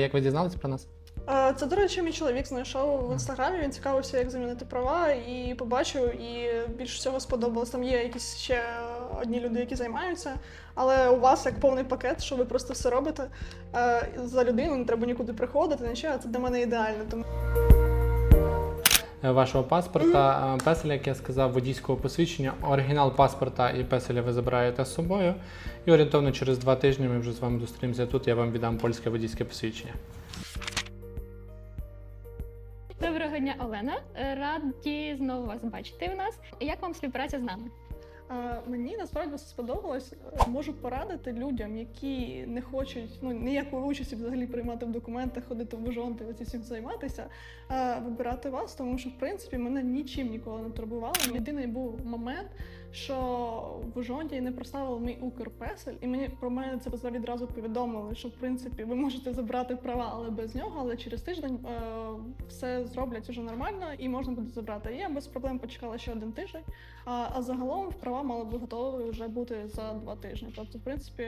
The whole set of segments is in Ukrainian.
як ви дізналися про нас? Це, до речі, мій чоловік знайшов в інстаграмі. Він цікавився, як замінити права, і побачив, і більш всього сподобалось. Там є якісь ще одні люди, які займаються, але у вас як повний пакет, що ви просто все робите. Е, За людину не треба нікуди приходити, нічого. Це для мене ідеально. Тому Вашого паспорта, е, песеля, як я сказав, водійського посвідчення, оригінал паспорта і песеля ви забираєте з собою. І орієнтовно через два тижні ми вже з вами зустрінемося тут. Я вам віддам польське водійське посвідчення. Доброго дня, Олена. Е, Раді знову вас бачити в нас. Як вам співпраця з нами? Е, Мені насправді сподобалось. Можу порадити людям, які не хочуть ну ніякої участі взагалі приймати в документах, ходити в жонти, оці всім займатися, е, вибирати вас, тому що в принципі мене нічим ніколи не турбувало. Єдиний був момент, що в жонті не проставили мій Укрпесель, і мені про мене це відразу повідомили, що в принципі ви можете забрати права, але без нього. Але через тиждень е, все зроблять уже нормально і можна буде забрати. Я без проблем почекала ще один тиждень. А, а загалом права мали б готові вже бути за два тижні. Тобто, в принципі,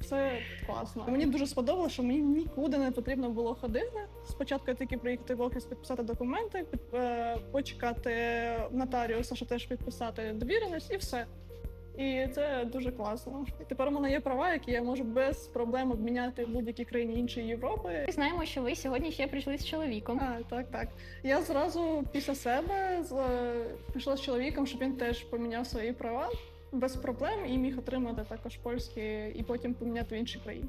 все класно. Мені дуже сподобалося, що мені нікуди не потрібно було ходити. Спочатку я тільки приїхати в офіс, підписати документи, е, почекати нотаріуса, щоб теж підписати довіреність, і все. І це дуже класно. І тепер у мене є права, які я можу без проблем обміняти в будь-якій країні іншої Європи. Ми знаємо, що ви сьогодні ще прийшли з чоловіком. А, так, так. Я зразу після себе з- е, пішла з чоловіком, щоб він теж поміняв свої права без проблем і міг отримати також польські і потім поміняти в іншій країні.